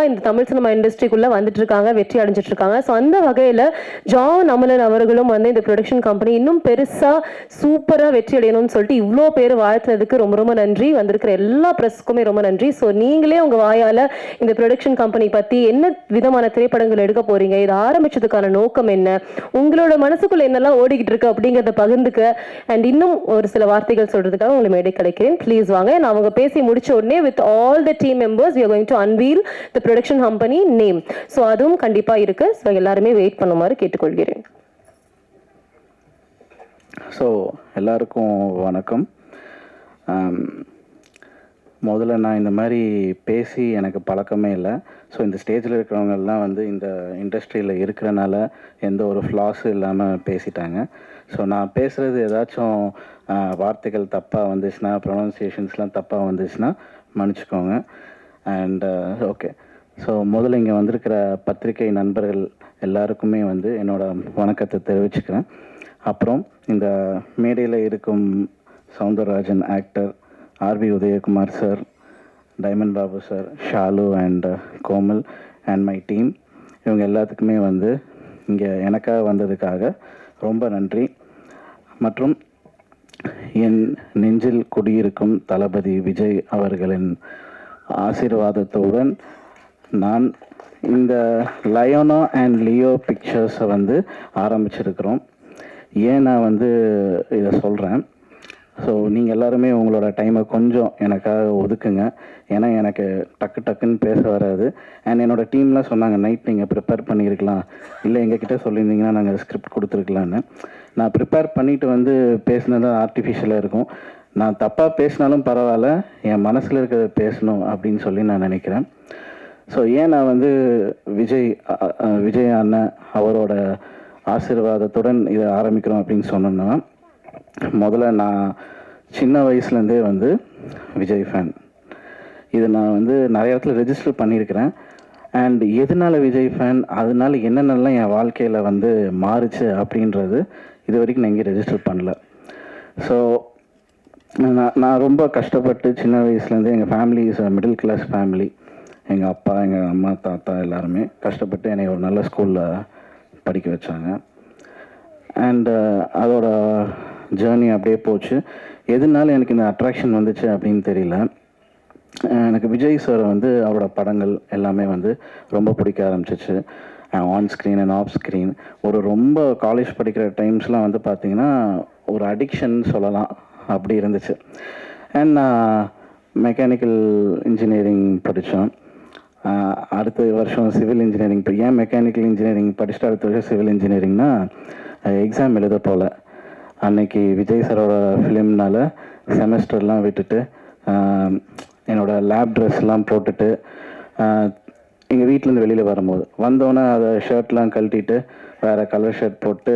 யங்காக இந்த தமிழ் சினிமா இண்டஸ்ட்ரிக்குள்ளே வந்துட்டு இருக்காங்க வெற்றி அடைஞ்சிட்டு இருக்காங்க ஸோ அந்த வகையில் ஜான் அமலன் அவர்களும் வந்து இந்த ப்ரொடக்ஷன் கம்பெனி இன்னும் பெருசாக சூப்பராக வெற்றி அடையணும்னு சொல்லிட்டு இவ்வளோ பேர் வாழ்த்துனதுக்கு ரொம்ப ரொம்ப நன்றி. வந்திருக்கிற எல்லா ப்ரெஸ்க்குமே ரொம்ப நன்றி. ஸோ நீங்களே உங்கள் வாயால் இந்த ப்ரொடக்ஷன் கம்பெனி பற்றி என்ன விதமான திரைப்படங்கள் எடுக்க போறீங்க? இதை ஆரம்பிச்சதுக்கான நோக்கம் என்ன? உங்களோட மனசுக்குள்ள என்னெல்லாம் ஓடிக்கிட்டு இருக்கு அப்படிங்கிறத பகிர்ந்துக்க. அண்ட் இன்னும் ஒரு சில வார்த்தைகள் சொல்றதுக்காக உங்களை மேடை கிடைக்கிறேன் ப்ளீஸ் வாங்க. நான் அவங்க பேசி முடிச்ச உடனே with all the team members you going to unveil the production company name so அதுவும் கண்டிப்பாக இருக்குது ஸோ எல்லாருமே வெயிட் பண்ணுமாறு கேட்டுக்கொள்கிறேன். ஸோ எல்லாருக்கும் வணக்கம். Um, முதல்ல நான் இந்த மாதிரி பேசி எனக்கு பழக்கமே இல்லை. ஸோ இந்த ஸ்டேஜில் இருக்கிறவங்கெல்லாம் வந்து இந்த இண்டஸ்ட்ரியில் இருக்கிறனால எந்த ஒரு ஃப்ளாஸும் இல்லாமல் பேசிட்டாங்க. ஸோ நான் பேசுகிறது ஏதாச்சும் வார்த்தைகள் தப்பாக வந்துச்சுன்னா ப்ரொனன்சியேஷன்ஸ்லாம் தப்பாக வந்துச்சுன்னா மன்னிச்சுக்கோங்க. அண்ட் ஓகே uh, ஸோ முதல்ல இங்கே வந்திருக்கிற பத்திரிகை நண்பர்கள் எல்லாருக்குமே வந்து என்னோட வணக்கத்தை தெரிவிச்சுக்கிறேன். அப்புறம் இந்த மேடையில் இருக்கும் Soundararajan actor RV Udayakumar sir diamond Babu sir Shalu and Komal and my team இவங்க எல்லாத்துக்குமே வந்து இங்கே எனக்காக வந்ததுக்காக ரொம்ப நன்றி. மற்றும் என் நெஞ்சில் குடியிருக்கும் தளபதி விஜய் அவர்களின் ஆசீர்வாதத்துடன் நான் இந்த லயோனோ அண்ட் லியோ பிக்சர்ஸை வந்து ஆரம்பிச்சிருக்கிறோம். ஏன் நான் வந்து இதை சொல்கிறேன் ஸோ நீங்கள் எல்லாருமே உங்களோட டைமை கொஞ்சம் எனக்காக ஒதுக்குங்க. ஏன்னா எனக்கு டக்கு டக்குன்னு பேச வராது. அண்ட் என்னோட டீம்லாம் சொன்னாங்க நைட் நீங்கள் ப்ரிப்பேர் பண்ணியிருக்கலாம் இல்லை எங்ககிட்ட சொல்லியிருந்தீங்கன்னா நாங்கள் ஸ்கிரிப்ட் கொடுத்துருக்கலான்னு நான் ப்ரிப்பேர் பண்ணிவிட்டு வந்து பேசினது ஆர்டிஃபிஷியலாக இருக்கும். நான் தப்பாக பேசினாலும் பரவாயில்ல என் மனசில் இருக்கிறத பேசணும் அப்படின்னு சொல்லி நான் நினைக்கிறேன். ஸோ ஏன் நான் வந்து விஜய் விஜய் அண்ணன் அவரோட ஆசீர்வாதத்துடன் இதை ஆரம்பிக்கிறோம் அப்படின்னு சொன்னோன்னா முதல்ல நான் சின்ன வயசுலேருந்தே வந்து விஜய் ஃபேன் இது நான் வந்து நிறைய இடத்துல ரெஜிஸ்டர் பண்ணியிருக்கிறேன். அண்ட் எதனால விஜய் ஃபேன் அதனால என்னென்னலாம் என் வாழ்க்கையில் வந்து மாறுச்சு அப்படின்றது இது வரைக்கும் நான் இங்கே ரெஜிஸ்டர் பண்ணல. ஸோ நான் நான் ரொம்ப கஷ்டப்பட்டு சின்ன வயசுலேருந்து எங்கள் family is middle class family எங்கள் அப்பா எங்கள் அம்மா தாத்தா எல்லாருமே கஷ்டப்பட்டு என்னை ஒரு நல்ல ஸ்கூலில் படிக்க வச்சாங்க. அண்டு uh, அதோட ஜேர்னி அப்படியே போச்சு. எதுனால எனக்கு இந்த அட்ராக்ஷன் வந்துச்சு அப்படின்னு தெரியல. எனக்கு விஜய் சார் வந்து அவரோட படங்கள் எல்லாமே வந்து ரொம்ப பிடிக்க ஆரம்பிச்சிச்சு. On screen and off screen ஒரு ரொம்ப காலேஜ் படிக்கிற டைம்ஸ்லாம் வந்து பார்த்திங்கன்னா ஒரு அடிக்ஷன் சொல்லலாம். அப்படி இருந்துச்சு. அண்ட் நான் மெக்கானிக்கல் இன்ஜினியரிங் படித்தேன் அடுத்த வருஷம் சிவில் இன்ஜினியரிங் ஏன் மெக்கானிக்கல் இன்ஜினியரிங் படிச்சுட்டு அடுத்த வருஷம் சிவில் இன்ஜினியரிங்னா எக்ஸாம் எழுத போகல அன்னைக்கு விஜய் சாரோட ஃபிலிம்னால செமஸ்டர்லாம் விட்டுட்டு என்னோடய லேப் ட்ரெஸ்லாம் போட்டுட்டு எங்கள் வீட்டிலேருந்து வெளியில் வரும்போது. வந்தோன்னே அதை ஷர்ட்லாம் கழட்டிட்டு வேறு கலர் ஷர்ட் போட்டு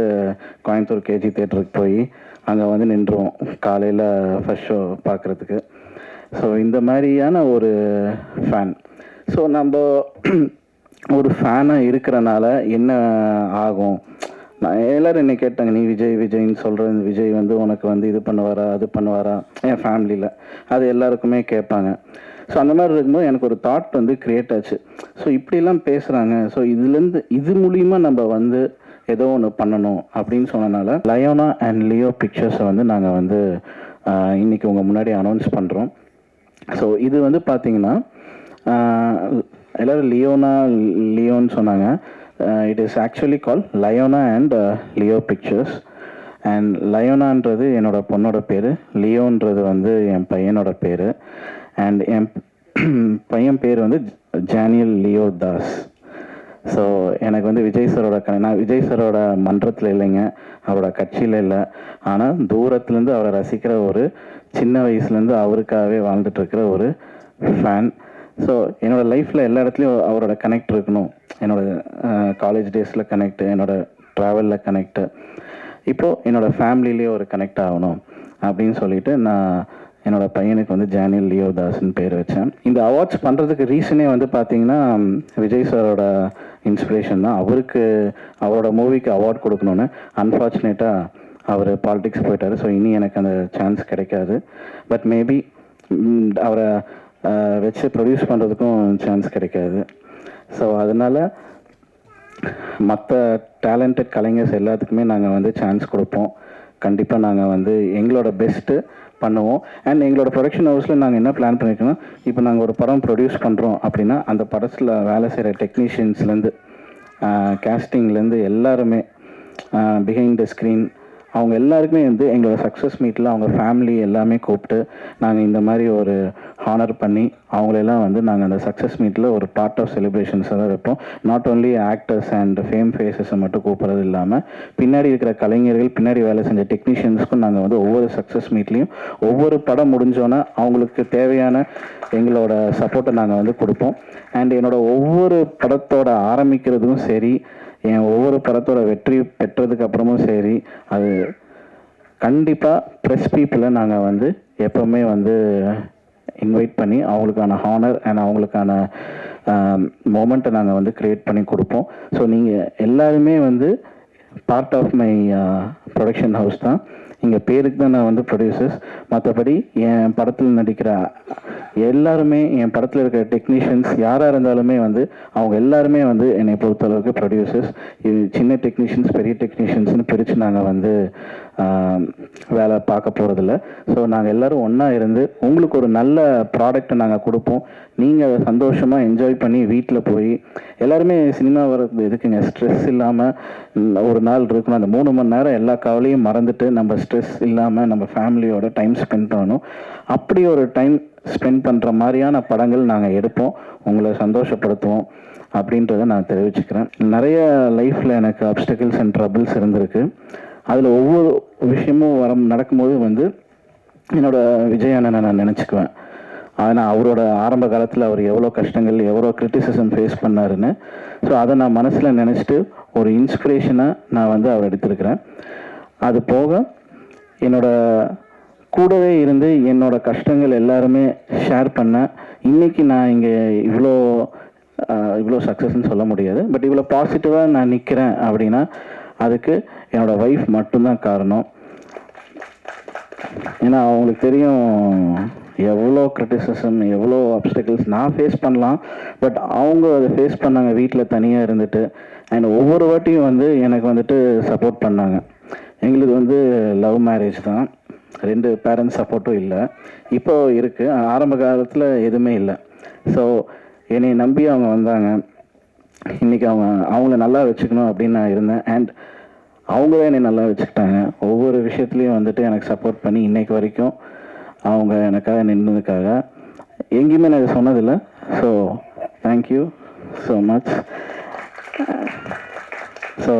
கோயம்புத்தூர் கேஜி தேட்டருக்கு போய் அங்கே வந்து நின்றுவோம். காலையில் ஃபர்ஸ்ட் ஷோ பார்க்குறதுக்கு ஸோ இந்த மாதிரியான ஒரு ஃபேன் ஸோ நம்ம ஒரு ஃபேனாக இருக்கிறனால என்ன ஆகும்? நான் எல்லோரும் என்னை கேட்டாங்க நீ விஜய் விஜய்ன்னு சொல்கிற விஜய் வந்து உனக்கு வந்து இது பண்ணுவாரா அது பண்ணுவாரா? என் ஃபேமிலியில் அது எல்லாருக்குமே கேட்பாங்க. ஸோ அந்த மாதிரி இருக்கும்போது எனக்கு ஒரு தாட் வந்து க்ரியேட் ஆச்சு. ஸோ இப்படிலாம் பேசுகிறாங்க ஸோ இதுலேருந்து இது மூலிமா நம்ம வந்து ஏதோ ஒன்று பண்ணணும் அப்படின்னு சொன்னனால லயோனா அண்ட் லியோ பிக்சர்ஸை வந்து நாங்கள் வந்து இன்றைக்கி இன்னைக்கு உங்கள் முன்னாடி அனௌன்ஸ் பண்ணுறோம் ஸோ இது வந்து பார்த்திங்கன்னா எல்லாரும் லியோனா லியோன்னு சொன்னாங்க. It is actually call Leona and Leo Pictures and லயோனான்றது என்னோட பொண்ணோட பேர். லியோன்றது வந்து என் பையனோட பேர். அண்ட் என் பையன் பேர் வந்து ஜானியல் லியோ தாஸ் ஸோ எனக்கு வந்து விஜய் சாரோட க நான் விஜய் சாரோட மன்றத்தில் இல்லைங்க. அவரோட கட்சியில் இல்லை. ஆனால் தூரத்துலேருந்து அவரை ரசிக்கிற ஒரு சின்ன வயசுலேருந்து அவருக்காகவே வாழ்ந்துட்டு இருக்கிற ஒரு ஃபேன் ஸோ என்னோடய லைஃப்பில் எல்லா இடத்துலையும் அவரோட கனெக்ட் இருக்கணும். என்னோடய காலேஜ் டேஸில் கனெக்ட் என்னோடய ட்ராவலில் கனெக்ட்டு இப்போது என்னோடய ஃபேமிலிலேயே ஒரு கனெக்ட் ஆகணும் அப்படின்னு சொல்லிட்டு நான் என்னோட பையனுக்கு வந்து ஜானியல் லியோ தாஸ்னு பேர் வச்சேன். இந்த அவார்ட்ஸ் பண்ணுறதுக்கு ரீசனே வந்து பார்த்தீங்கன்னா விஜய் சாரோட இன்ஸ்பிரேஷன் தான். அவருக்கு அவரோட மூவிக்கு அவார்ட் கொடுக்கணுன்னு அன்ஃபார்ச்சுனேட்டாக அவர் பாலிடிக்ஸ் போயிட்டார். ஸோ இனி எனக்கு அந்த சான்ஸ் கிடைக்காது. பட் மேபி அவரை வச்சு ப்ரொடியூஸ் பண்ணுறதுக்கும் சான்ஸ் கிடைக்காது. ஸோ அதனால் மற்ற டேலண்டட் கலைஞர்ஸ் எல்லாத்துக்குமே நாங்கள் வந்து சான்ஸ் கொடுப்போம். கண்டிப்பாக நாங்கள் வந்து எங்களோட பெஸ்ட்டு பண்ணுவோம். அண்ட் எங்களோட ப்ரொடக்ஷன் ஹவுஸில் நாங்கள் என்ன பிளான் பண்ணியிருக்கோன்னா இப்போ நாங்கள் ஒரு படம் ப்ரொடியூஸ் பண்ணுறோம் அப்படின்னா அந்த படத்தில் வேலை செய்கிற டெக்னீஷியன்ஸ்லேருந்து கேஸ்டிங்லேருந்து எல்லாருமே பிஹைண்ட் த ஸ்க்ரீன் அவங்க எல்லாருக்குமே வந்து எங்களோட சக்ஸஸ் மீட்டில் அவங்க ஃபேமிலி எல்லாமே கூப்பிட்டு நாங்கள் இந்த மாதிரி ஒரு ஹானர் பண்ணி அவங்களெல்லாம் வந்து நாங்கள் அந்த சக்ஸஸ் மீட்டில் ஒரு பார்ட் ஆஃப் செலிப்ரேஷன்ஸாக தான் இருப்போம் not only actors and fame ஃபேஸஸை மட்டும் கூப்பிட்றது இல்லாமல் பின்னாடி இருக்கிற கலைஞர்கள் பின்னாடி வேலை செஞ்ச டெக்னீஷியன்ஸ்க்கும் நாங்கள் வந்து ஒவ்வொரு சக்ஸஸ் மீட்லேயும் ஒவ்வொரு படம் முடிஞ்சோன்னே அவங்களுக்கு தேவையான எங்களோட சப்போர்ட்டை நாங்கள் வந்து கொடுப்போம். அண்ட் என்னோட ஒவ்வொரு படத்தோட ஆரம்பிக்கிறதும் சரி என் ஒவ்வொரு படத்தோட வெற்றி பெற்றதுக்கு அப்புறமும் சரி அது கண்டிப்பாக ப்ரெஸ் பீப்புளை நாங்கள் வந்து எப்போவுமே வந்து இன்வைட் பண்ணி அவங்களுக்கான ஹானர் அண்ட் அவங்களுக்கான மோமெண்ட்டை நாங்கள் வந்து க்ரியேட் பண்ணி கொடுப்போம். ஸோ நீங்கள் எல்லாருமே வந்து part of my production house தான். இங்கே பேருக்கு தான் நான் வந்து ப்ரொடியூசர்ஸ் மற்றபடி என் படத்தில் நடிக்கிற எல்லாருமே என் படத்தில் இருக்கிற டெக்னீஷியன்ஸ் யாராக இருந்தாலுமே வந்து அவங்க எல்லாருமே வந்து என்னை பொறுத்தளவுக்கு ப்ரொடியூசர்ஸ் இது சின்ன டெக்னீஷியன்ஸ் பெரிய டெக்னீஷியன்ஸ்னு பிரித்து நாங்கள் வந்து வேலை பார்க்க போகிறதில்ல ஸோ நாங்கள் எல்லாரும் ஒன்றா இருந்து உங்களுக்கு ஒரு நல்ல ப்ராடக்ட்டை நாங்கள் கொடுப்போம். நீங்கள் அதை சந்தோஷமாக என்ஜாய் பண்ணி வீட்டில் போய் எல்லாருமே சினிமா வர்றது எதுக்குங்க? ஸ்ட்ரெஸ் இல்லாமல் ஒரு நாள் இருக்கணும். அந்த மூணு மணி நேரம் எல்லா கவலையும் மறந்துட்டு நம்ம ஸ்ட்ரெஸ் இல்லாமல் நம்ம ஃபேமிலியோட டைம் ஸ்பெண்ட் பண்ணணும். அப்படி ஒரு டைம் ஸ்பெண்ட் பண்ணுற மாதிரியான படங்கள் நாங்கள் எடுப்போம். உங்களை சந்தோஷப்படுத்துவோம் அப்படின்றத நான் தெரிவிச்சுக்கிறேன். நிறைய லைஃப்பில் எனக்கு அப்டக்கிள்ஸ் அண்ட் ட்ரபிள்ஸ் இருந்திருக்கு. அதில் ஒவ்வொரு விஷயமும் வர நடக்கும்போது வந்து என்னோட விஜய் அண்ணனை நான் நினச்சிக்குவேன். ஆனால் அவரோட ஆரம்ப காலத்தில் அவர் எவ்வளோ கஷ்டங்கள் எவ்வளோ கிரிட்டிசிசம் ஃபேஸ் பண்ணாருன்னு ஸோ அதை நான் மனசில் நினச்சிட்டு ஒரு இன்ஸ்பிரேஷனாக நான் வந்து அவர் எடுத்திருக்கிறேன். அது போக என்னோட கூடவே இருந்து என்னோட கஷ்டங்கள் எல்லாருமே ஷேர் பண்ணேன் இன்னைக்கு நான் இங்கே இவ்வளோ இவ்வளோ சக்ஸஸ்ன்னு சொல்ல முடியாது பட் இவ்வளோ பாசிட்டிவாக நான் நிற்கிறேன் அப்படின்னா அதுக்கு என்னோடய ஒய்ஃப் மட்டும்தான் காரணம். ஏன்னா அவங்களுக்கு தெரியும் எவ்வளோ க்ரிட்டிசிசம் எவ்வளோ அப்டக்கிள்ஸ் நான் ஃபேஸ் பண்ணலாம். பட் அவங்க அதை ஃபேஸ் பண்ணாங்க வீட்டில் தனியாக இருந்துட்டு. அண்ட் ஒவ்வொரு வாட்டியும் வந்து எனக்கு வந்துட்டு சப்போர்ட் பண்ணாங்க. எங்களுக்கு வந்து லவ் மேரேஜ் தான். ரெண்டு பேரண்ட்ஸ் சப்போர்ட்டும் இல்லை. இப்போ இருக்குது ஆரம்ப காலத்தில் எதுவுமே இல்லை. ஸோ என்னை நம்பி அவங்க வந்தாங்க. இன்றைக்கி அவங்க அவங்கள நல்லா வச்சுக்கணும் அப்படின்னு நான் இருந்தேன். அண்ட் அவங்க தான் என்னை நல்லா வச்சுக்கிட்டாங்க. ஒவ்வொரு விஷயத்துலையும் வந்துட்டு எனக்கு சப்போர்ட் பண்ணி இன்றைக்கு வரைக்கும் அவங்க எனக்காக நின்றதுக்காக எங்கேயுமே நான் இதை சொன்னதில்லை. So thank you so much so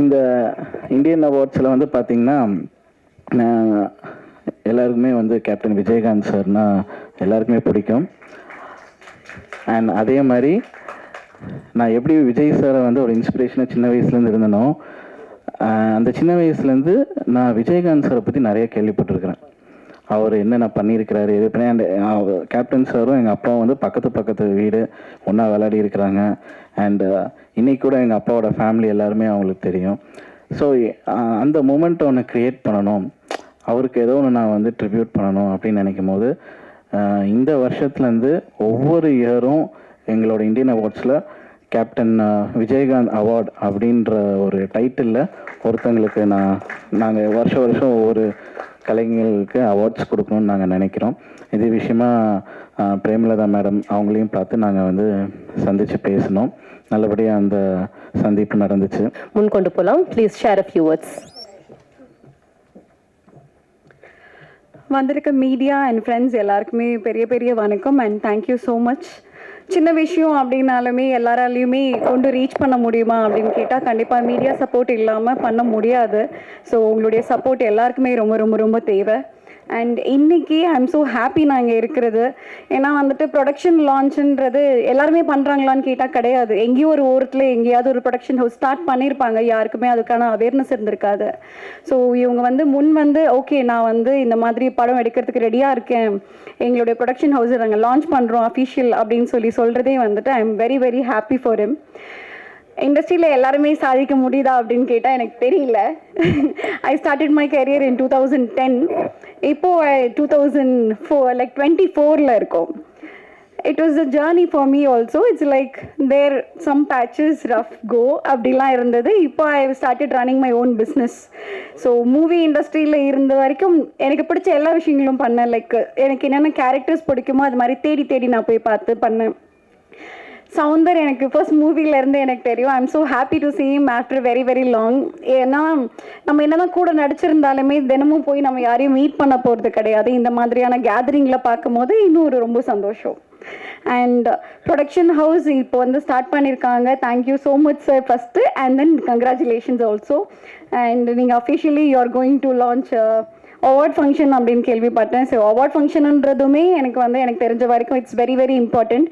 இந்த இந்தியன் அவார்ட்ஸில் வந்து பார்த்திங்கன்னா நான் எல்லாருக்குமே வந்து கேப்டன் விஜயகாந்த் சார்னால் எல்லாருக்குமே பிடிக்கும். அண்ட் அதே மாதிரி நான் எப்படி விஜய் சாரை வந்து ஒரு இன்ஸ்பிரேஷனாக சின்ன வயசுலேருந்து இருந்தனோ அந்த சின்ன வயசுலேருந்து நான் விஜயகாந்த் சாரை பற்றி நிறைய கேள்விப்பட்டிருக்கிறேன். அவர் என்னென்ன பண்ணியிருக்கிறாரு எது பண்ணி அண்ட் கேப்டன் சாரும் எங்கள் அப்பாவும் வந்து பக்கத்து பக்கத்து வீடு ஒன்றா விளையாடி இருக்கிறாங்க. அண்ட் இன்னைக்கு கூட எங்கள் அப்பாவோட ஃபேமிலி எல்லாருமே அவங்களுக்கு தெரியும். ஸோ அந்த மூமெண்ட்டை ஒன்று க்ரியேட் பண்ணணும். அவருக்கு ஏதோ ஒன்று நான் வந்து ட்ரிபியூட் பண்ணணும் அப்படின்னு நினைக்கும் போது இந்த வருஷத்துலேருந்து ஒவ்வொரு இயரும் எங்களோட இந்தியன் அவார்ட்ஸில் கேப்டன் விஜயகாந்த் அவார்ட் அப்படின்ற ஒரு டைட்டிலில் ஒருத்தங்களுக்கு நான் நாங்கள் வருஷ வருஷம் ஒவ்வொரு கலைஞர்களுக்கு அவார்ட்ஸ் கொடுக்கணும்னு நாங்கள் நினைக்கிறோம். இது விஷயமா பிரேமலதா மேடம் அவங்களையும் பார்த்து நாங்கள் வந்து சந்தித்து பேசினோம். நல்லபடியாக அந்த சந்திப்பு நடந்துச்சு. முன் கொண்டு போகலாம் please share a few words வந்திருக்க மீடியா அண்ட் ஃப்ரெண்ட்ஸ் எல்லாருக்குமே பெரிய பெரிய வணக்கம் அண்ட் தேங்க்யூ ஸோ மச் சின்ன விஷயம் அப்படின்னாலுமே எல்லாராலையுமே கொண்டு ரீச் பண்ண முடியுமா அப்படின்னு கேட்டால் கண்டிப்பாக மீடியா சப்போர்ட் இல்லாமல் பண்ண முடியாது. ஸோ உங்களுடைய சப்போர்ட் எல்லாருக்குமே ரொம்ப ரொம்ப ரொம்ப தேவை. அண்ட் இன்னைக்கு ஐ எம் ஸோ ஹாப்பி நான் இங்கே இருக்கிறது. ஏன்னா வந்துட்டு ப்ரொடக்ஷன் லான்ச்ன்றது எல்லாருமே பண்ணுறாங்களான்னு கேட்டால் கிடையாது. எங்கேயோ ஒரு ஓரத்தில் எங்கேயாவது ஒரு ப்ரொடக்ஷன் ஹவுஸ் ஸ்டார்ட் பண்ணியிருப்பாங்க யாருக்குமே அதுக்கான அவேர்னஸ் இருந்திருக்காது. ஸோ இவங்க வந்து முன் வந்து ஓகே நான் வந்து இந்த மாதிரி படம் எடுக்கிறதுக்கு ரெடியாக இருக்கேன். எங்களுடைய ப்ரொடக்ஷன் ஹவுஸ் நாங்கள் லான்ச் பண்ணுறோம் அஃபிஷியல் அப்படின்னு சொல்லி சொல்கிறதே வந்துட்டு I am very very happy for him இண்டஸ்ட்ரியில் எல்லாருமே சாதிக்க முடியுதா அப்படின்னு கேட்டால் எனக்கு தெரியல. I started my career in two thousand ten இப்போது two thousand four like twenty ஃபோரில் இருக்கோம். It was a journey for me also it's like there some patches rough go அப்படிலாம் இருந்தது. இப்போ I started running my own business so movie இண்டஸ்ட்ரியில் இருந்த வரைக்கும் எனக்கு பிடிச்ச எல்லா விஷயங்களும் பண்ணேன். லைக் எனக்கு என்னென்ன கேரக்டர்ஸ் பிடிக்குமோ அது மாதிரி தேடி தேடி நான் போய் பார்த்து பண்ணேன். சவுந்தர் எனக்கு ஃபர்ஸ்ட் மூவிலேருந்து எனக்கு தெரியும். I am so happy to see him after very very long ஏன்னா நம்ம என்னதான் கூட நடிச்சிருந்தாலுமே தினமும் போய் நம்ம யாரையும் மீட் பண்ண போகிறது கிடையாது. இந்த மாதிரியான கேதரிங்கில் பார்க்கும்போது இன்னும் ஒரு ரொம்ப சந்தோஷம். அண்ட் ப்ரொடக்ஷன் ஹவுஸ் இப்போ வந்து ஸ்டார்ட் பண்ணியிருக்காங்க thank you so much sir first and then congratulations also and நீங்கள் officially you are going to launch award function அப்படின்னு கேள்விப்பட்டேன். ஸோ அவார்ட் ஃபங்க்ஷனுன்றதுமே எனக்கு வந்து எனக்கு தெரிஞ்ச வரைக்கும் இட்ஸ் வெரி வெரி இம்பார்ட்டண்ட்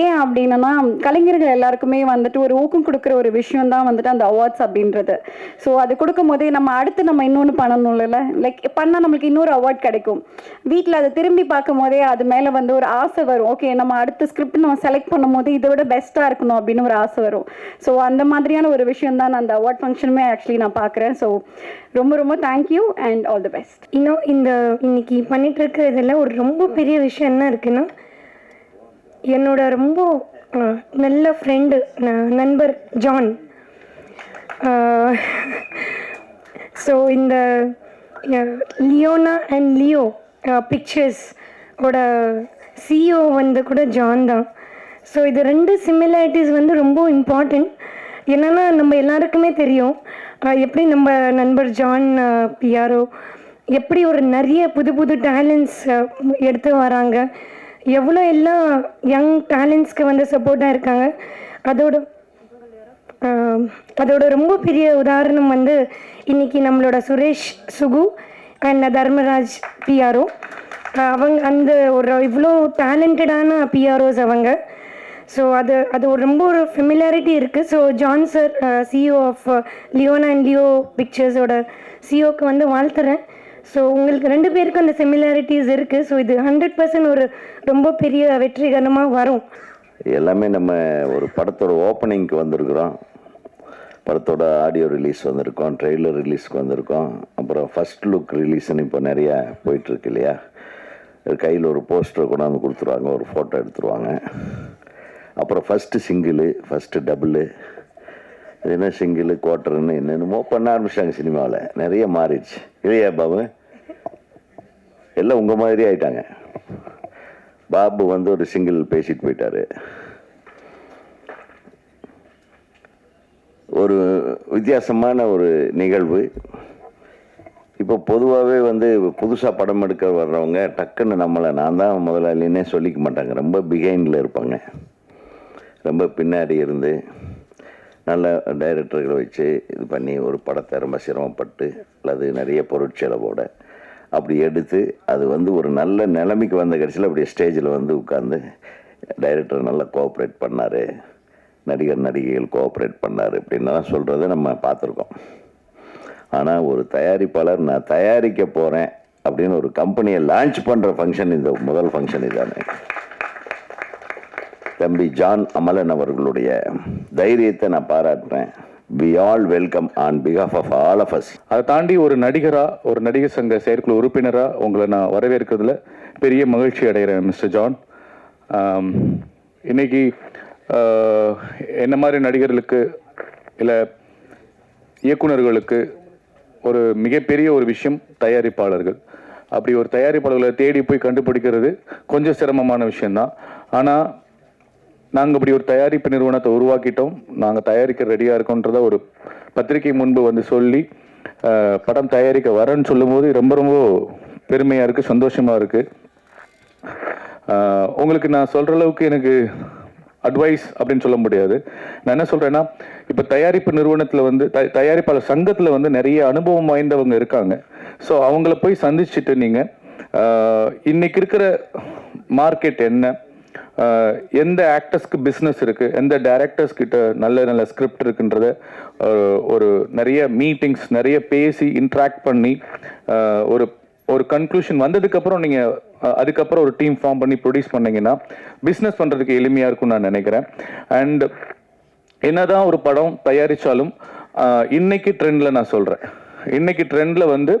ஏன் அப்படின்னா கலைஞர்கள் எல்லாருக்குமே வந்துட்டு ஒரு ஊக்கம் கொடுக்குற ஒரு விஷயம் தான் வந்துட்டு அந்த அவார்ட்ஸ் அப்படின்றது. ஸோ அது கொடுக்கும் போதே நம்ம அடுத்து நம்ம இன்னொன்று பண்ணணும்ல லைக் பண்ணால் நம்மளுக்கு இன்னொரு அவார்ட் கிடைக்கும். வீட்டில் அதை திரும்பி பார்க்கும் போதே அது மேலே வந்து ஒரு ஆசை வரும். ஓகே நம்ம அடுத்த ஸ்கிரிப்ட் நம்ம செலக்ட் பண்ணும் போது இதை விட பெஸ்ட்டாக இருக்கணும் அப்படின்னு ஒரு ஆசை வரும். ஸோ அந்த மாதிரியான ஒரு விஷயம் தான் நான் அந்த அவார்ட் ஃபங்க்ஷனுமே ஆக்சுவலி நான் பார்க்குறேன். ஸோ ரொம்ப ரொம்ப thank you and all the best இன்னும் இந்த இன்னைக்கு பண்ணிட்டு இருக்க இதில் ஒரு ரொம்ப பெரிய விஷயம் என்ன இருக்குன்னா என்னோட ரொம்ப நல்ல ஃப்ரெண்டு நண்பர் ஜான். ஸோ இந்த லியோனா அண்ட் லியோ பிக்சர்ஸ் ஓட சிஇஓ வந்து கூட ஜான் தான். ஸோ இது ரெண்டு சிமிலாரிட்டிஸ் வந்து ரொம்ப இம்பார்ட்டண்ட் என்னென்னா நம்ம எல்லாருக்குமே தெரியும். எப்படி நம்ம நண்பர் ஜான் பியாரோ எப்படி ஒரு நிறைய புது புது டேலண்ட்ஸ் எடுத்து வராங்க. எவ்வளோ எல்லாம் யங் டேலண்ட்ஸ்க்கு வந்து சப்போர்ட்டாக இருக்காங்க. அதோட அதோட ரொம்ப பெரிய உதாரணம் வந்து இன்னைக்கு நம்மளோட சுரேஷ் சுகு அண்ட் தர்மராஜ் பிஆர்ஓ அவங்க அந்த ஒரு இவ்வளோ டேலண்டடான பிஆர்ஓஸ் அவங்க. ஸோ அது அது ஒரு ரொம்ப ஒரு ஃபெமிலாரிட்டி இருக்குது so John sir CEO of Leona and Leo பிக்சர்ஸோட சிஇஓக்கு வந்து வாழ்த்துறேன். ஸோ உங்களுக்கு ரெண்டு பேருக்கும் அந்த சிமிலாரிட்டிஸ் இருக்குது ஸோ இது ஹண்ட்ரட் பர்சன்ட் ஒரு ரொம்ப பெரிய வெற்றிகரமாக வரும். எல்லாமே நம்ம ஒரு படத்தோட ஓப்பனிங்க்கு வந்திருக்கிறோம். படத்தோட ஆடியோ ரிலீஸ் வந்திருக்கோம் ட்ரெய்லர் ரிலீஸ்க்கு வந்திருக்கோம். அப்புறம் ஃபர்ஸ்ட் லுக் ரிலீஸ்னு இப்போ நிறையா போயிட்டுருக்கு இல்லையா? கையில் ஒரு போஸ்டர் கொண்டாந்து கொடுத்துருவாங்க ஒரு ஃபோட்டோ எடுத்துருவாங்க. அப்புறம் ஃபஸ்ட்டு சிங்கிளு ஃபஸ்ட்டு டபுளு என்ன சிங்கிள் குவார்ட்டர்னு என்னென்னமோ பண்ண ஆரம்பிச்சிட்டாங்க சினிமாவில். நிறைய மாறிடுச்சு. இல்லையா பாபு? எல்லாம் உங்கள் மாதிரி ஆயிட்டாங்க. பாபு வந்து ஒரு சிங்கிள் பேசிட்டு போயிட்டாரு. ஒரு வித்தியாசமான ஒரு நிகழ்வு. இப்போ பொதுவாகவே வந்து புதுசாக படம் எடுக்க வர்றவங்க டக்குன்னு நம்மளை நான் தான் முதலாளின்னே சொல்லிக்க மாட்டாங்க. ரொம்ப பிஹைண்டில் இருப்பாங்க. ரொம்ப பின்னாடி இருந்து நல்ல டைரக்டர்களை வச்சு இது பண்ணி ஒரு படத்தை ரொம்ப சிரமப்பட்டு அல்லது நிறைய பொருட்செலவோட அப்படி எடுத்து அது வந்து ஒரு நல்ல நிலைமைக்கு வந்த கடைசியில் அப்படியே ஸ்டேஜில் வந்து உட்காந்து டைரக்டர் நல்லா கோஆப்ரேட் பண்ணார். நடிகர் நடிகைகள் கோஆப்ரேட் பண்ணார் அப்படின்லாம் சொல்கிறத நம்ம பார்த்துருக்கோம். ஆனால் ஒரு தயாரிப்பாளர் நான் தயாரிக்க போகிறேன் அப்படின்னு ஒரு கம்பெனியை லான்ச் பண்ணுற ஃபங்க்ஷன் இந்த முதல் ஃபங்க்ஷன் இதானே தம்பி ஜான் அமலன் அவர்களுடைய தைரியத்தை நான் பாராட்டுறேன். வி ஆல் வெல்கம் ஆன் பிகாஃப் ஆஃப் ஆல் ஆஃப் அஸ் அதை தாண்டி ஒரு நடிகரா ஒரு நடிகர் சங்க செயற்குழு உறுப்பினரா உங்களை நான் வரவேற்கிறதுல பெரிய மகிழ்ச்சி அடைகிறேன் மிஸ்டர் ஜான். இன்னைக்கு என்ன மாதிரி நடிகர்களுக்கு இல்லை இயக்குனர்களுக்கு ஒரு மிகப்பெரிய ஒரு விஷயம் தயாரிப்பாளர்கள். அப்படி ஒரு தயாரிப்பாளர்களை தேடி போய் கண்டுபிடிக்கிறது கொஞ்சம் சிரமமான விஷயம்தான். ஆனால் நாங்கள் இப்படி ஒரு தயாரிப்பு நிறுவனத்தை உருவாக்கிட்டோம். நாங்கள் தயாரிக்க ரெடியாக இருக்கோன்றத ஒரு பத்திரிகை முன்பு வந்து சொல்லி படம் தயாரிக்க வரேன்னு சொல்லும்போது ரொம்ப ரொம்ப பெருமையாக இருக்குது சந்தோஷமாக இருக்குது உங்களுக்கு நான் சொல்கிற அளவுக்கு எனக்கு அட்வைஸ் அப்படின்னு சொல்ல முடியாது. நான் என்ன சொல்கிறேன்னா இப்போ தயாரிப்பு நிறுவனத்தில் வந்து த தயாரிப்பாளர் சங்கத்தில் வந்து நிறைய அனுபவம் வாய்ந்தவங்க இருக்காங்க. ஸோ அவங்கள போய் சந்திச்சுட்டு நீங்கள் இன்னைக்கு இருக்கிற மார்க்கெட் என்ன? எந்த ஆக்டர்ஸ்க்கு பிஸ்னஸ் இருக்குது எந்த டேரக்டர்ஸ் கிட்ட நல்ல நல்ல ஸ்கிரிப்ட் இருக்குன்றத ஒரு நிறைய மீட்டிங்ஸ் நிறைய பேசி இன்ட்ராக்ட் பண்ணி ஒரு ஒரு கன்க்ளூஷன் வந்ததுக்கப்புறம் நீங்கள் அதுக்கப்புறம் ஒரு டீம் ஃபார்ம் பண்ணி ப்ரொடியூஸ் பண்ணிங்கன்னா பிஸ்னஸ் பண்ணுறதுக்கு எளிமையாக இருக்கும்னு நான் நினைக்கிறேன். அண்ட் என்னதான் ஒரு படம் தயாரித்தாலும் இன்னைக்கு ட்ரெண்டில் நான் சொல்கிறேன் இன்னைக்கு ட்ரெண்டில் வந்து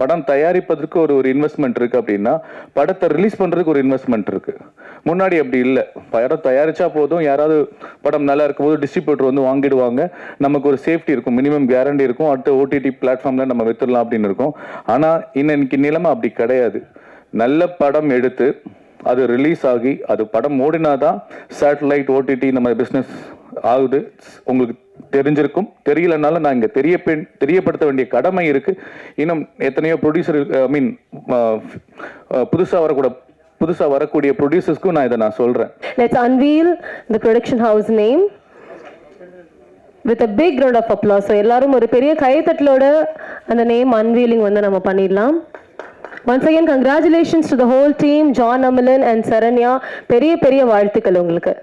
படம் தயாரிப்பதற்கு ஒரு ஒரு இன்வெஸ்ட்மெண்ட் இருக்குது அப்படின்னா படத்தை ரிலீஸ் பண்ணுறதுக்கு ஒரு இன்வெஸ்ட்மெண்ட் இருக்குது முன்னாடி அப்படி இல்லை. படம் தயாரிச்சா போதும் யாராவது படம் நல்லா இருக்கும் போது டிஸ்ட்ரிபியூட்டர் வந்து வாங்கிடுவாங்க. நமக்கு ஒரு சேஃப்டி இருக்கும் மினிமம் கேரண்டி இருக்கும். அடுத்த ஓடிடி பிளாட்ஃபார்மில் நம்ம வித்துடலாம் அப்படின்னு இருக்கும். ஆனால் இன்னைக்கு நிலைமை அப்படி கிடையாது. நல்ல படம் எடுத்து அது ரிலீஸ் ஆகி அது படம் ஓடினாதான் சேட்டலைட் ஓடிடி நம்ம பிஸ்னஸ் ஆகுது. உங்களுக்கு தெரிஞ்சிருக்கும். தெரியலனாலும் நான் இங்கே தெரிய தெரியப்படுத்த வேண்டிய கடமை இருக்கு. இன்னும் எத்தனையோ ப்ரொடியூசர் ஐ மீன் புதுசாக வரக்கூட புதுசாக வரக்கூடிய ப்ரொடியூசர்ஸ்க்கும் நான் இதை நான் சொல்கிறேன் let's unveil the production house name with a big round of applause எல்லாரும் ஒரு பெரிய கைத்தட்டலோட அந்த நேம் அன்வீலிங் வந்து நம்ம பண்ணிடலாம். Once again congratulations to the whole team John Amalan and Saranya பெரிய பெரிய வாழ்த்துக்கள் உங்களுக்கு.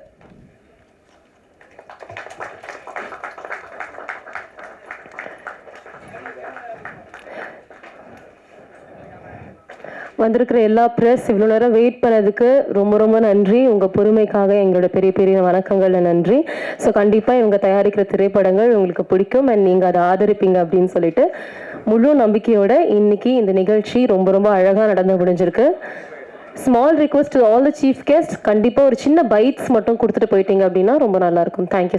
வந்திருக்கிற எல்லா ப்ரெஸ் இவ்வளோ நேரம் வெயிட் பண்ணதுக்கு ரொம்ப ரொம்ப நன்றி. உங்கள் பொறுமைக்காக எங்களோட பெரிய பெரிய வணக்கங்கள் நன்றி. ஸோ கண்டிப்பாக இவங்க தயாரிக்கிற திரைப்படங்கள் உங்களுக்கு பிடிக்கும் அண்ட் நீங்கள் அதை ஆதரிப்பீங்க அப்படின்னு சொல்லிட்டு முழு நம்பிக்கையோட இன்னைக்கு இந்த நிகழ்ச்சி ரொம்ப ரொம்ப அழகாக நடந்து முடிஞ்சிருக்கு. Small request all the chief guest கண்டிப்பாக ஒரு சின்ன பைட்ஸ் மட்டும் கொடுத்துட்டு போயிட்டீங்க அப்படின்னா ரொம்ப நல்லாயிருக்கும் தேங்க்யூ